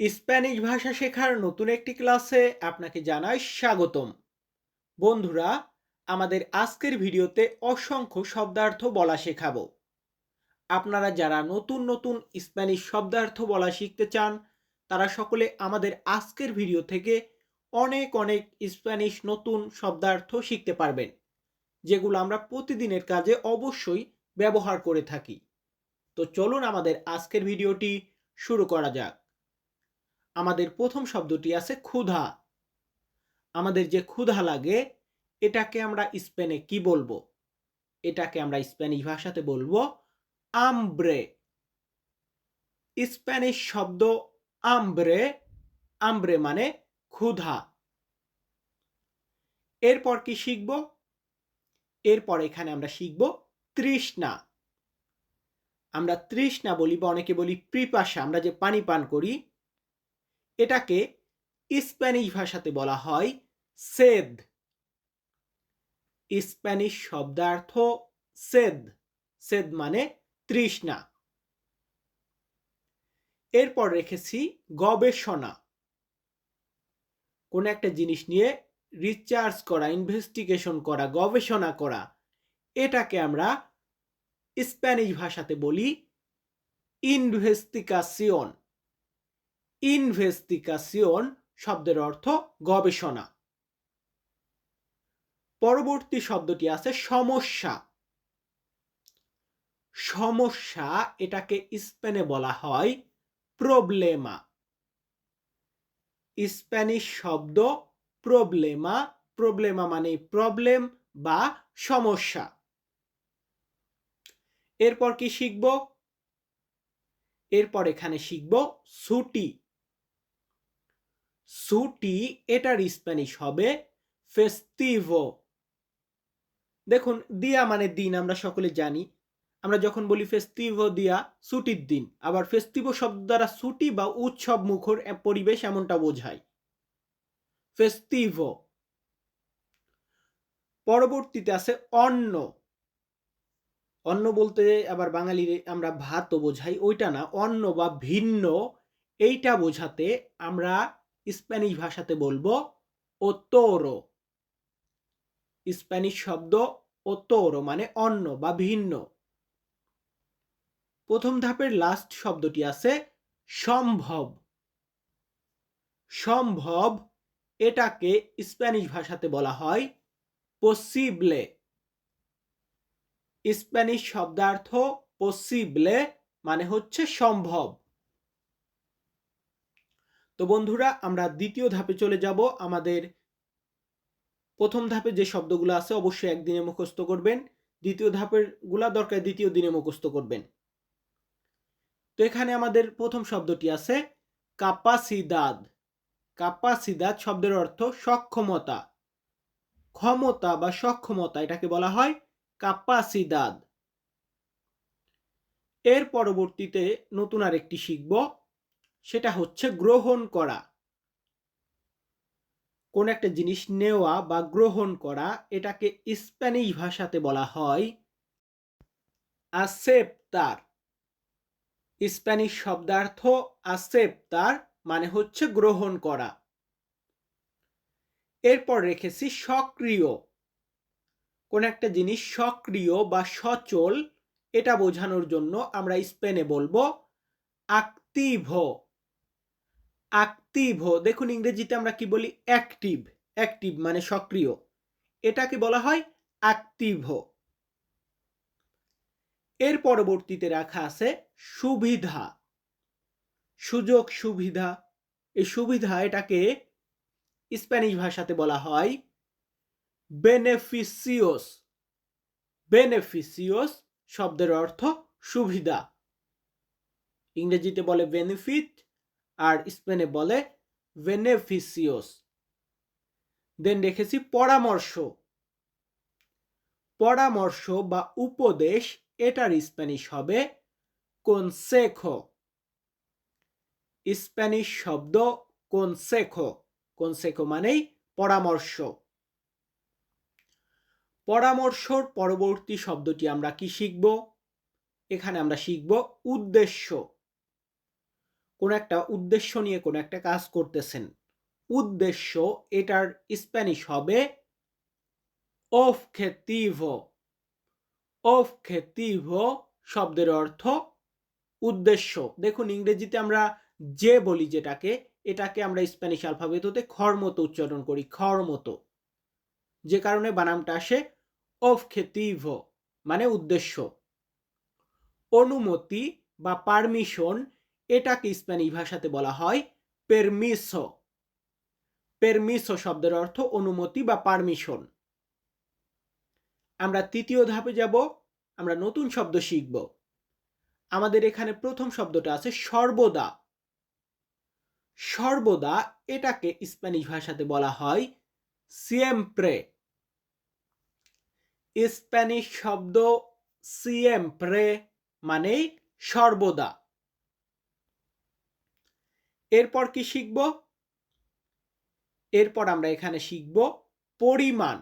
Spanish ভাষা শেখার নতুন একটি ক্লাসে আপনাকে জানাই স্বাগতম। বন্ধুরা, আমাদের আজকের ভিডিওতে অসংখ্য শব্দার্থ বলা শেখাবো। আপনারা যারা নতুন নতুন স্প্যানিশ শব্দার্থ বলা শিখতে চান, তারা সকলে আমাদের আজকের ভিডিও থেকে অনেক অনেক স্প্যানিশ নতুন শব্দার্থ শিখতে পারবেন, যেগুলো আমরা প্রতিদিনের কাজে অবশ্যই ব্যবহার করে থাকি। তো চলুন আমাদের আজকের ভিডিওটি শুরু করা যাক। আমাদের প্রথম শব্দটি আছে ক্ষুধা। আমাদের যে ক্ষুধা লাগে, এটাকে আমরা স্পেনে কি বলব? এটাকে আমরা স্প্যানিশ ভাষাতে বলব আমব্রে। স্প্যানিশ শব্দ আমব্রে আমব্রে মানে ক্ষুধা। এরপর কি শিখব? এরপর এখানে আমরা শিখব তৃষ্ণা। আমরা তৃষ্ণা বলি বা অনেকে বলি পিপাসা। আমরা যে পানি পান করি এটাকে স্প্যানিশ ভাষাতে বলা হয় সেদ। স্প্যানিশ শব্দার্থ সেদ। সেদ মানে তৃষ্ণা। এরপর রেখেছি গবেষণা। কোন একটা জিনিস নিয়ে রিচার্জ করা ইনভেস্টিগেশন করা, গবেষণা করা, এটাকে আমরা স্প্যানিশ ভাষাতে বলি ইনভেস্টিগাসিয়ন। ইনভেস্টিগাসিয়ন শব্দের অর্থ গবেষণা। পরবর্তী শব্দটি আছে সমস্যা। সমস্যা এটাকে স্পেনে বলা হয় প্রবলেমা। স্প্যানিশ শব্দ প্রবলেমা প্রবলেমা মানে প্রবলেম বা সমস্যা। এরপর কি শিখব? এরপর এখানে শিখব ছুটি। ছুটি এটার স্প্যানিশ হবে ফেস্টিভো দেখুন, দিয়া মানে দিন আমরা সকলে জানি। আমরা যখন বলি ফেস্টিভো দিয়া, ছুটির দিন। আবার ফেস্টিভো শব্দ দ্বারা ছুটি বা উৎসব মুখর পরিবেশ এমনটা বোঝায়। ফেস্টিভো পরবর্তীতে আছে অন্ন। অন্ন বলতে আবার বাঙালির আমরা ভাতও বোঝাই, ওইটা না, অন্ন বা ভিন্ন, এইটা বোঝাতে আমরা স্প্যানিশ ভাষাতে বলব ওতোরো স্প্যানিশ শব্দ ওতোরো মানে অন্য বা ভিন্ন। প্রথম ধাপের লাস্ট শব্দটি আছে সম্ভব সম্ভব এটাকে স্প্যানিশ ভাষাতে বলা হয় পসিবলে স্প্যানিশ শব্দার্থ পসিবলে মানে হচ্ছে সম্ভব। তো বন্ধুরা, আমরা দ্বিতীয় ধাপে চলে যাব। আমাদের প্রথম ধাপে যে শব্দগুলো আছে, অবশ্যই একদিনে মুখস্থ করবেন। দ্বিতীয় ধাপেরগুলা দরকার, দ্বিতীয় দিনে মুখস্থ করবেন। তো এখানে আমাদের প্রথম শব্দটি আছে, কাপাসিদাদ। কাপাসিদাদ শব্দের অর্থ সক্ষমতা। ক্ষমতা বা সক্ষমতা, এটাকে বলা হয় কাপাসিদাদ। এর পরবর্তীতে নতুন আরেকটি শিখব। সেটা হচ্ছে গ্রহণ করা। কোন একটা জিনিস নেওয়া বা গ্রহণ করা, এটাকে স্প্যানিশ ভাষাতে বলা হয় আসেপ্তার স্প্যানিশ শব্দার্থ আসেপ্তার মানে হচ্ছে গ্রহণ করা। এরপর রেখেছি সক্রিয়। কোন একটা জিনিস সক্রিয় বা সচল, এটা বোঝানোর জন্য আমরা স্পেনে বলব আক্টিভো অ্যাক্টিভ দেখুন ইংরেজিতে আমরা কি বলি? অ্যাক্টিভ অ্যাক্টিভ মানে সক্রিয়। এটাকে বলা হয় অ্যাক্টিভ এর পরবর্তীতে রাখা আছে সুবিধা। সুযোগ সুবিধা। এই সুবিধা এটাকে স্প্যানিশ ভাষাতে বলা হয় বেনেফিসিওস বেনেফিসিওস শব্দের অর্থ সুবিধা। ইংরেজিতে বলে বেনিফিট আর স্পেনে বলে ভেনেফিসিওস দেন রেখেছি পরামর্শ। পরামর্শ বা উপদেশ, এটার স্প্যানিশ হবে কনসেখো স্প্যানিশ শব্দ কনসেখো কনসেখো মানেই পরামর্শ। পরামর্শর পরবর্তী শব্দটি আমরা কি শিখব? এখানে আমরা শিখব উদ্দেশ্য। কোনো একটা উদ্দেশ্য নিয়ে কোনো একটা কাজ করতেছেন। উদ্দেশ্য এটার স্প্যানিশ হবে objetivo objetivo শব্দের অর্থ উদ্দেশ্য। দেখুন ইংরেজিতে আমরা যে বলি যেটাকে, এটাকে আমরা স্প্যানিশ অ্যালফাবেট হতে খর মতো উচ্চারণ করি, খর মতো। যে কারণে বানামটা আসে objetivo মানে উদ্দেশ্য। অনুমতি বা পারমিশন এটাকে স্প্যানিশ ভাষাতে বলা হয় পেরমিসো পেরমিসো শব্দের অর্থ অনুমতি বা পারমিশন আমরা তৃতীয় ধাপে যাব, আমরা নতুন শব্দ শিখব। আমাদের এখানে প্রথম শব্দটা আছে সর্বদা। সর্বদা এটাকে স্প্যানিশ ভাষাতে বলা হয় সিএমপ্রে স্প্যানিশ শব্দ সিএমপ্রে মানেই সর্বদা। এরপর কি শিখব? এরপর আমরা এখানে শিখব পরিমাণ।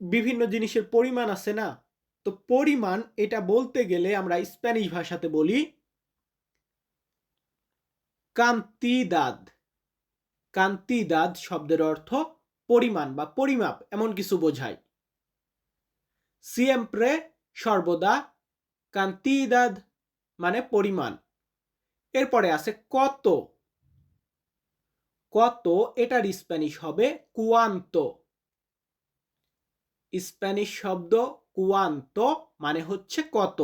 বিভিন্ন জিনিসের পরিমাণ আছে না? তো পরিমাণ, এটা বলতে গেলে আমরা স্প্যানিশ ভাষাতে বলি কান্তিদাদ। কান্তিদাদ শব্দের অর্থ পরিমাণ বা পরিমাপ, এমন কিছু বোঝায়। সিএমপ্রে সর্বদা কান্তিদাদ মানে পরিমাণ। এরপরে আছে কত? কত? এটার স্প্যানিশ হবে কুয়ান্ত। স্প্যানিশ শব্দ কুয়ান্ত মানে হচ্ছে কত।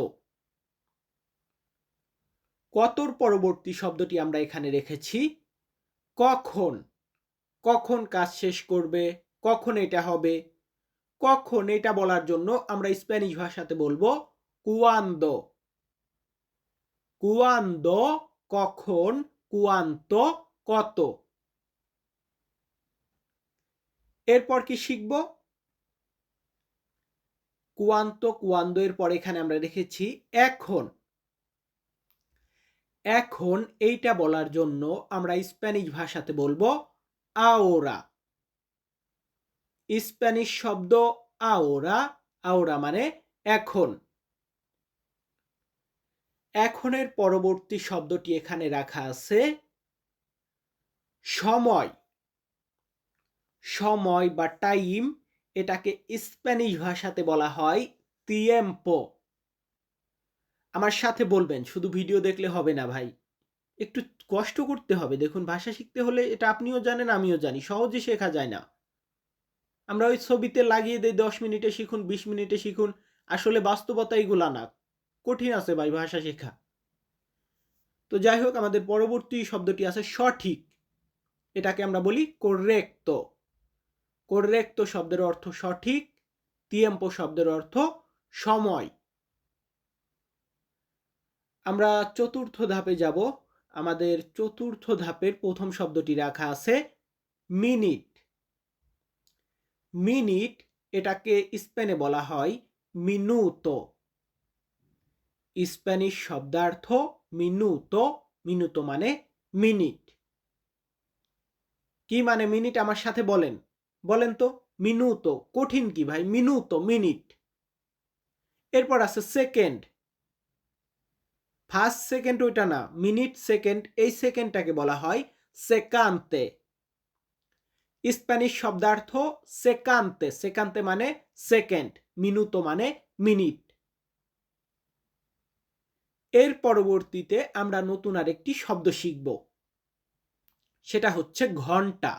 কতর পরবর্তী শব্দটি আমরা এখানে রেখেছি? কখন? কখন কাজ শেষ করবে? কখন এটা হবে? কখন এটা বলার জন্য আমরা স্প্যানিশ ভাষাতে বলব কুয়ান্দো কুয়ান্দো কখন, কুয়ান্ত, কত? এরপর কি শিখব? কুয়ান্ত কুয়ান্দো এর পর এখানে আমরা রেখেছি এখন। এখন এইটা বলার জন্য আমরা স্প্যানিশ ভাষাতে বলব আওরা। স্প্যানিশ শব্দ আওরা আওরা মানে এখন। এখনের পরবর্তী শব্দটি এখানে রাখা আছে সময়। সময় বা টাইম এটাকে স্প্যানিশ ভাষাতে বলা হয় তিয়েম্পো আমার সাথে বলবেন, শুধু ভিডিও দেখলে হবে না ভাই। একটু কষ্ট করতে হবে। দেখুন, ভাষা শিখতে হলে এটা আপনিও জানেন, আমিও জানি। সহজে শেখা যায় না। আমরা ওই ছবিতে লাগিয়ে দিই, দশ মিনিটে শিখুন, বিশ মিনিটে শিখুন। আসলে বাস্তবতা এগুলা না। কঠিন আছে ভাই ভাষা শেখা তো যাই হোক, আমাদের পরবর্তী শব্দটি আছে সঠিক। এটাকে আমরা বলি কোরেক্তো কোরেক্তো শব্দের অর্থ সঠিক তিয়েম্পো শব্দের অর্থ সময়। আমরা চতুর্থ ধাপে যাব। আমাদের চতুর্থ ধাপের প্রথম শব্দটি রাখা আছে মিনিট। মিনিট এটাকে স্পেনে বলা হয় মিনুতো। স্প্যানিশ শব্দার্থ মিনুতো মিনুতো মানে মিনিট কি মানে মিনিট আমার সাথে বলেন? বলেন তো মিনুতো কঠিন কি ভাই? মিনুতো মিনিট এরপর আছে সেকেন্ড ফার্স্ট সেকেন্ড ওইটা না মিনিট সেকেন্ড এই সেকেন্ডটাকে বলা হয় সেকান্তে স্প্যানিশ শব্দার্থ সেকান্তে সেকান্তে মানে সেকেন্ড মিনুতো মানে মিনিট এর পরবর্তীতে আমরা নতুন আরেকটি শব্দ শিখব। সেটা হচ্ছে ঘণ্টা।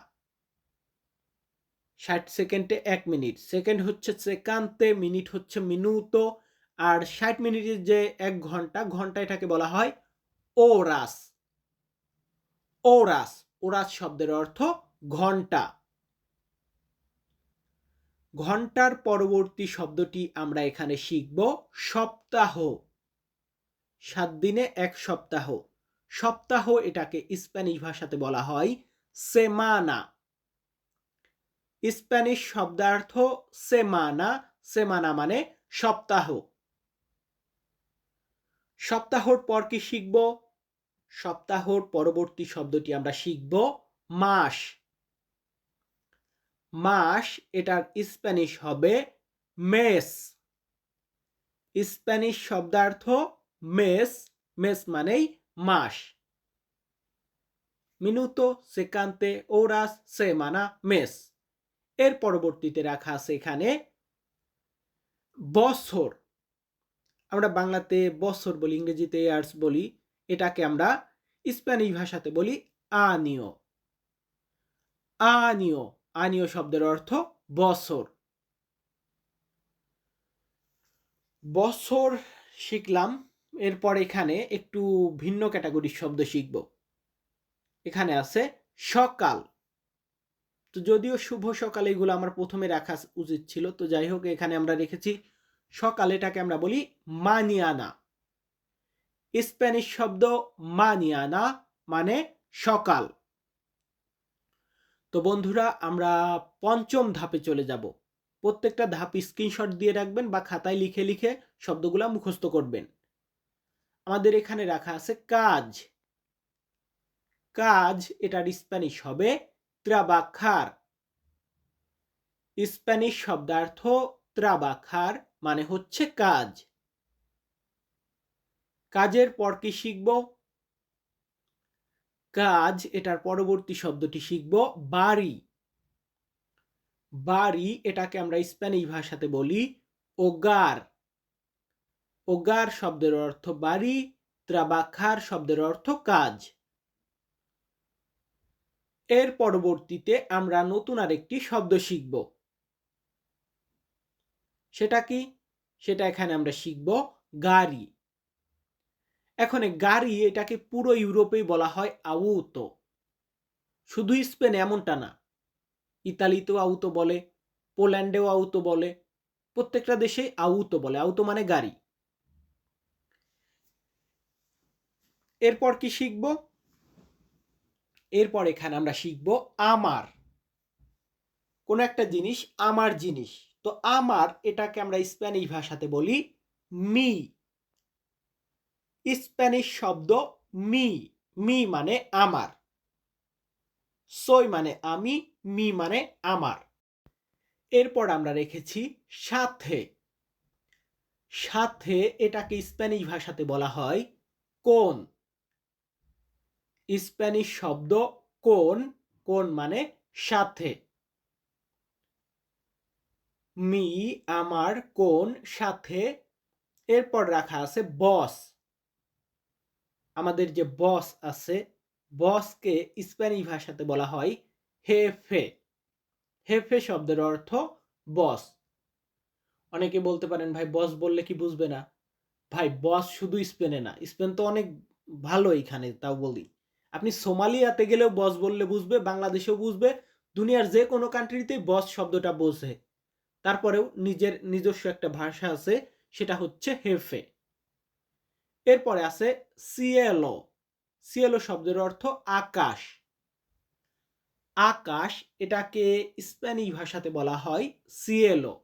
ষাট সেকেন্ডে এক মিনিট। সেকেন্ড হচ্ছে সেকান্তে, মিনিট হচ্ছে মিনুতো। আর ষাট মিনিটের যে এক ঘণ্টা ঘণ্টা এটাকে বলা হয় ওরাস। ওরাস ওরাস শব্দের অর্থ ঘণ্টা। ঘণ্টার পরবর্তী শব্দটি আমরা এখানে শিখব সপ্তাহ। সাত দিনে এক সপ্তাহ। সপ্তাহ এটাকে স্প্যানিশ ভাষাতে বলা হয় সেমানা। স্প্যানিশ শব্দার্থ সেমানা সেমানা মানে সপ্তাহ। সপ্তাহর পর কি শিখব? সপ্তাহর পরবর্তী শব্দটি আমরা শিখব মাস। মাস এটার স্প্যানিশ হবে মেস। স্প্যানিশ শব্দার্থ মেস মেস মানেই মাস মিনুতো সেকান্তে ওরাস সেমানা মেস এর পরবর্তীতে রাখা আছে এখানে বছর। আমরা বাংলাতে বছর বলি, ইংরেজিতে ইয়ার্স বলি, এটাকে আমরা স্প্যানিশ ভাষাতে বলি আনিও। আনিও আনিও শব্দের অর্থ বছর। বছর শিখলাম। এরপর এখানে একটু ভিন্ন ক্যাটাগরির শব্দ শিখব। এখানে আছে, সকাল। তো যদিও শুভ সকাল এগুলো আমার প্রথমে রাখা উচিত ছিল, তো যাই হোক, এখানে আমরা রেখেছি, সকাল এটাকে আমরা বলি মানিয়ানা। স্প্যানিশ শব্দ মানিয়ানা মানে সকাল। তো বন্ধুরা, আমরা পঞ্চম ধাপে চলে যাব। প্রত্যেকটা ধাপ স্ক্রিনশট দিয়ে রাখবেন বা খাতায় লিখে লিখে শব্দগুলো মুখস্থ করবেন। আমাদের এখানে রাখা আছে কাজ। কাজ এটার স্প্যানিশ হবে ত্রাবাখার। স্প্যানিশ শব্দার্থ ত্রাবাখার মানে হচ্ছে কাজ। কাজের পর কি শিখব? কাজ এটার পরবর্তী শব্দটি শিখব বাড়ি। বাড়ি এটাকে আমরা স্প্যানিশ ভাষাতে বলি ওগার। ওগার শব্দের অর্থ বাড়ি, ত্রাবাখার শব্দের অর্থ কাজ। এর পরবর্তীতে আমরা নতুন আরেকটি শব্দ শিখব। সেটা কি? সেটা এখানে আমরা শিখব গাড়ি। এখন গাড়ি এটাকে পুরো ইউরোপেই বলা হয় আউতো। শুধু স্পেন এমনটা না, ইতালিতেও আউতো বলে, পোল্যান্ডেও আউতো বলে, প্রত্যেকটা দেশে আউতো বলে। আউতো মানে গাড়ি। এরপর কি শিখব? এরপর এখানে আমরা শিখব আমার। কোন একটা জিনিস আমার জিনিস। তো আমার এটাকে আমরা স্প্যানিশ ভাষাতে বলি মি। স্প্যানিশ শব্দ মি। মি মানে আমার। সই মানে আমি, মি মানে আমার। এরপর আমরা রেখেছি সাথে। সাথে এটাকে স্প্যানিশ ভাষাতে বলা হয় কোন? স্প্যানিশ শব্দ কোন কোন মানে সাথে? মি আমার কোন সাথে? এরপর রাখা আছে বস। আমাদের যে বস আছে, বসকে স্প্যানিশ ভাষাতে বলা হয় হেফে। হেফে শব্দের অর্থ বস। অনেকে বলতে পারেন, ভাই, বস বললে কি বুঝবে না? ভাই, বস শুধু স্পেনে না, স্পেন তো অনেক ভালো এখানে, তাও বলি। আপনি সোমালিয়াতে গেলেও বস বললে বুঝবে, বাংলাদেশেও বুঝবে, দুনিয়ার যে কোনো কান্ট্রিতেই বস শব্দটা বোঝে। তারপরেও নিজের নিজস্ব একটা ভাষা আছে, সেটা হচ্ছে হেফে এরপরে আছে সিএলও। সিএলও শব্দের অর্থ আকাশ। আকাশ এটাকে স্প্যানিশ ভাষাতে বলা হয় সিএলও।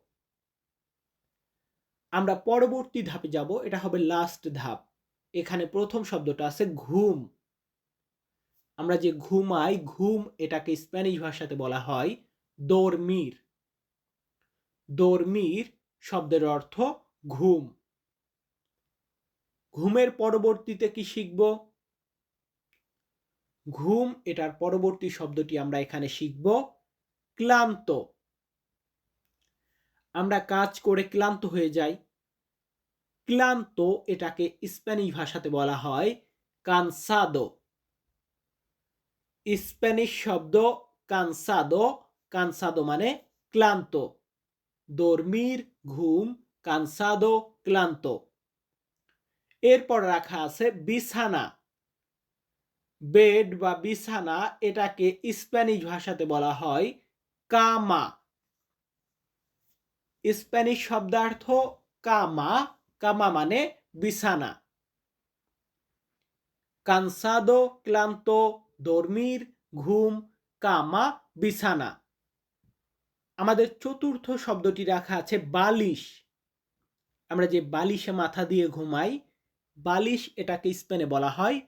আমরা পরবর্তী ধাপে যাব, এটা হবে লাস্ট ধাপ। এখানে প্রথম শব্দটা আছে ঘুম। আমরা যে ঘুমাই, ঘুম এটাকে স্প্যানিশ ভাষাতে বলা হয় দোরমির। দোরমির শব্দের অর্থ ঘুম। ঘুমের পরবর্তীতে কি শিখব? ঘুম এটার পরবর্তী শব্দটি আমরা এখানে শিখব ক্লান্ত। আমরা কাজ করে ক্লান্ত হয়ে যাই। ক্লান্ত এটাকে স্প্যানিশ ভাষাতে বলা হয় কানসাদো। স্প্যানিশ শব্দ কানসাদো কানসাদো মানে ক্লান্ত। দর্মির ঘুম কানসাদো ক্লান্ত। এরপর রাখা আছে বিছানা। বেড বা বিছানা এটাকে স্প্যানিশ ভাষাতে বলা হয় কামা স্প্যানিশ শব্দার্থ কামা কামা মানে বিছানা। কানসাদো ক্লান্ত দর্মির, ঘুম, কামা, বিছানা। আমাদের চতুর্থ শব্দটি রাখা আছে বালিশ। আমরা যে বালিশে মাথা দিয়ে ঘুমাই, বালিশ এটাকে স্পেনে বলা হয়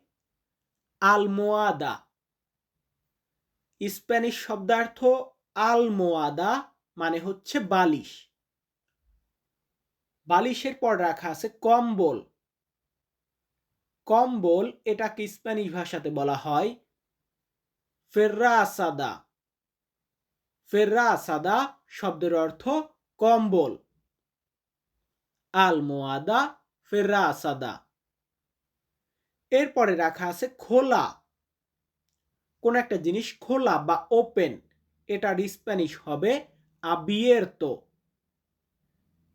আলমোয়াদা। স্প্যানিশ শব্দার্থ আলমোয়াদা মানে হচ্ছে বালিশ। বালিশের পর রাখা আছে কম্বল। কম্বল এটাকে স্প্যানিশ ভাষাতে বলা হয় ফেররাসাদা। ফেররাসাদা শব্দের অর্থ কম্বল। আলমোয়াদা ফেররাসাদা। এরপরে রাখা আছে খোলা। কোন একটা জিনিস খোলা বা ওপেন, এটার স্প্যানিশ হবে আবিয়ের্তো।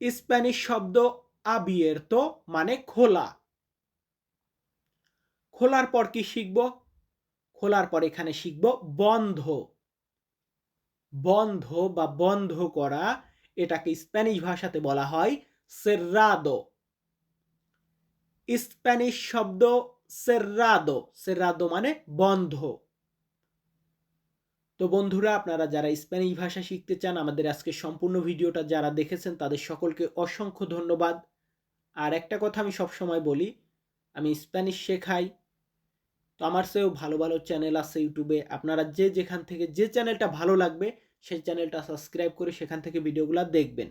স্প্যানিশ শব্দ আবিয়ের্তো মানে খোলা। খোলার পর কি শিখব? খোলার পর এখানে শিখব বন্ধ। বন্ধ বা বন্ধ করা, এটাকে স্প্যানিশ ভাষাতে বলা হয় সের্রাদো স্প্যানিশ শব্দ সের্রাদো সের্রাদো মানে বন্ধ। তো বন্ধুরা, আপনারা যারা স্প্যানিশ ভাষা শিখতে চান, আমাদের আজকে সম্পূর্ণ ভিডিওটা যারা দেখেছেন, তাদের সকলকে অসংখ্য ধন্যবাদ। আর একটা কথা আমি সবসময় বলি, আমি স্প্যানিশ শেখাই তো আমার সেও ভালো ভালো চ্যানেল আছে ইউটিউবে আপনারা যে যেখান থেকে যে চ্যানেলটা ভালো লাগবে, সেই চ্যানেলটা সাবস্ক্রাইব করে সেখান থেকে ভিডিওগুলো দেখবেন।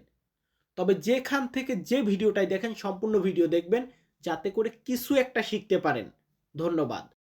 তবে যেখান থেকে যে ভিডিওটাই দেখেন, সম্পূর্ণ ভিডিও দেখবেন, যাতে করে কিছু একটা শিখতে পারেন। ধন্যবাদ।